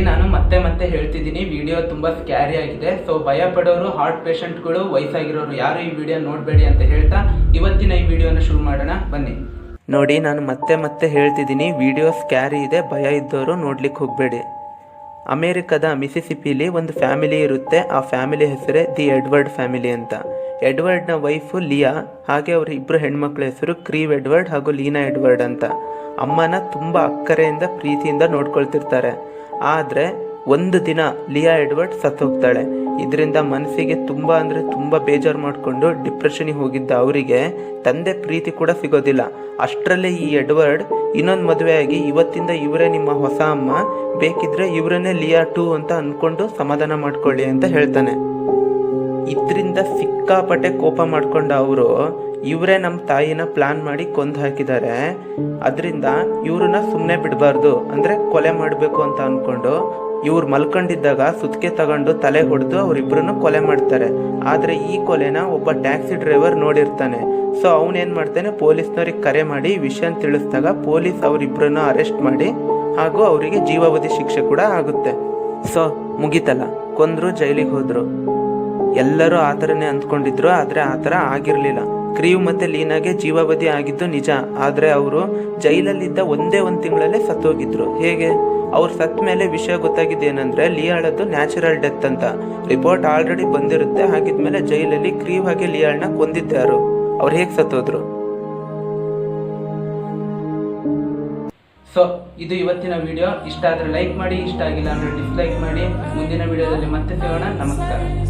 ನಾನು ಮತ್ತೆ ಮತ್ತೆ ಹೇಳ್ತಿದ್ದೀನಿ. ವಿಡಿಯೋ ತುಂಬ ಸ್ಕ್ಯಾರಿ ಆಗಿದೆ. ಸೊ ಭಯ ಪಡೋರು ಹಾರ್ಟ್ ಪೇಷಂಟ್ಗಳು ವಯಸ್ಸಾಗಿರೋರು ಯಾರು ಈ ವಿಡಿಯೋ ನೋಡಬೇಡಿ ಅಂತ ಹೇಳ್ತಾ ಇವತ್ತಿನ ಈ ವಿಡಿಯೋನ ಶುರು ಮಾಡೋಣ. ಬನ್ನಿ. ನೋಡಿ, ನಾನು ಮತ್ತೆ ಮತ್ತೆ ಹೇಳ್ತಿದ್ದೀನಿ. ವಿಡಿಯೋ ಸ್ಕ್ಯಾರಿ ಇದೆ. ಭಯ ಇದ್ದವರು ನೋಡ್ಲಿಕ್ಕೆ ಹೋಗಬೇಡಿ. ಅಮೇರಿಕದ ಮಿಸಿಸಿಪಿಲಿ ಒಂದು ಫ್ಯಾಮಿಲಿ ಇರುತ್ತೆ. ಆ ಫ್ಯಾಮಿಲಿ ಹೆಸರೇ ದಿ ಎಡ್ವರ್ಡ್ ಫ್ಯಾಮಿಲಿ ಅಂತ. ಎಡ್ವರ್ಡ್ನ ವೈಫು ಲಿಯಾ, ಹಾಗೆ ಅವರ ಇಬ್ಬರು ಹೆಣ್ಮಕ್ಳ ಹೆಸರು ಕ್ರೀವ್ ಎಡ್ವರ್ಡ್ ಹಾಗೂ ಲೀನಾ ಎಡ್ವರ್ಡ್ ಅಂತ. ಅಮ್ಮನ ತುಂಬ ಅಕ್ಕರೆಯಿಂದ, ಪ್ರೀತಿಯಿಂದ ನೋಡ್ಕೊಳ್ತಿರ್ತಾರೆ. ಆದರೆ ಒಂದು ದಿನ ಲಿಯಾ ಎಡ್ವರ್ಡ್ ಸತ್ತೋಗ್ತಾಳೆ ಇದರಿಂದ ಮನಸ್ಸಿಗೆ ತುಂಬ ಅಂದರೆ ತುಂಬ ಬೇಜಾರು ಮಾಡಿಕೊಂಡು ಡಿಪ್ರೆಷನಿಗೆ ಹೋಗಿದ್ದ ಅವರಿಗೆ ತಂದೆ ಪ್ರೀತಿ ಕೂಡ ಸಿಗೋದಿಲ್ಲ. ಅಷ್ಟರಲ್ಲೇ ಈ ಎಡ್ವರ್ಡ್ ಇನ್ನೊಂದು ಮದುವೆಯಾಗಿ ಇವತ್ತಿಂದ ಇವರೇ ನಿಮ್ಮ ಹೊಸ ಅಮ್ಮ, ಬೇಕಿದ್ರೆ ಇವರನ್ನೇ ಲಿಯಾ ಟೂ ಅಂತ ಅಂದ್ಕೊಂಡು ಸಮಾಧಾನ ಮಾಡ್ಕೊಳ್ಳಿ ಅಂತ ಹೇಳ್ತಾನೆ. ಇದರಿಂದ ಸಿಕ್ಕಾಪಟ್ಟೆ ಕೋಪ ಮಾಡ್ಕೊಂಡ ಅವರು ಇವರೇ ನಮ್ಮ ತಾಯಿನ ಪ್ಲಾನ್ ಮಾಡಿ ಕೊಂದು ಹಾಕಿದ್ದಾರೆ ಅದರಿಂದ ಇವ್ರನ್ನ ಸುಮ್ಮನೆ ಬಿಡಬಾರ್ದು. ಅಂದರೆ ಕೊಲೆ ಮಾಡಬೇಕು ಅಂತ ಅಂದ್ಕೊಂಡು ಇವ್ರು ಮಲ್ಕೊಂಡಿದ್ದಾಗ ಸುತ್ತಿಗೆ ತಗೊಂಡು ತಲೆ ಹೊಡೆದು ಅವರಿಬ್ಬರನ್ನು ಕೊಲೆ ಮಾಡ್ತಾರೆ. ಆದರೆ ಈ ಕೊಲೆನ ಒಬ್ಬ ಟ್ಯಾಕ್ಸಿ ಡ್ರೈವರ್ ನೋಡಿರ್ತಾನೆ. ಸೊ ಅವನೇನು ಮಾಡ್ತಾನೆ, ಪೊಲೀಸ್ನವ್ರಿಗೆ ಕರೆ ಮಾಡಿ ವಿಷಯ ತಿಳಿಸಿದಾಗ ಪೊಲೀಸ್ ಅವರಿಬ್ಬರನ್ನು ಅರೆಸ್ಟ್ ಮಾಡಿ ಹಾಗೂ ಅವರಿಗೆ ಜೀವಾವಧಿ ಶಿಕ್ಷೆ ಕೂಡ ಆಗುತ್ತೆ. ಸೊ ಮುಗೀತಲ್ಲ, ಕೊಂದ್ರು ಜೈಲಿಗೆ ಹೋದರು. ಎಲ್ಲರೂ ಆ ಥರನೇ ಅಂದ್ಕೊಂಡಿದ್ರು, ಆದರೆ ಆ ಥರ ಆಗಿರಲಿಲ್ಲ. ಕ್ರೀವ್ ಮತ್ತೆ ಲೀನಾಗೆ ಜೀವಾವಧಿ ಆಗಿದ್ದು ನಿಜ. ಆದರೆ ಅವರು ಜೈಲಲ್ಲಿದ್ದ ಒಂದೇ ಒಂದು ತಿಂಗಳಲ್ಲೇ ಸತ್ತೋಗಿದ್ರು. ಹೇಗೆ? ಅವ್ರು ಸತ್ತ ಮೇಲೆ ವಿಷಯ ಗೊತ್ತಾಗಿದ್ದೇನೆಂದ್ರೆ, ಲಿಯಾಳದ್ದು ನ್ಯಾಚುರಲ್ ಡೆತ್ ಅಂತ. ರಿಪೋರ್ಟ್ ಆಲ್ರೆಡಿ ಬಂದಿರುತ್ತೆ. ಹಾಗಿದ್ಮೇಲೆ ಜೈಲಲ್ಲಿ ಕ್ರೀವ್ ಹಾಗೆ ಲಿಯಾಳ್ನ ಕೊಂದಿದ್ದಾರು ಅವ್ರು ಹೇಗೆ ಸತ್ತೋದ್ರು? ಸೊ, ಇದು ಇವತ್ತಿನ ವಿಡಿಯೋ. ಇಷ್ಟ ಆದರೆ ಲೈಕ್ ಮಾಡಿ, ಇಷ್ಟ ಆಗಿಲ್ಲ ಅಂದರೆ ಡಿಸ್ಲೈಕ್ ಮಾಡಿ. ಮುಂದಿನ ವಿಡಿಯೋದಲ್ಲಿ ಮತ್ತೆ ಸಿಗೋಣ. ನಮಸ್ಕಾರ.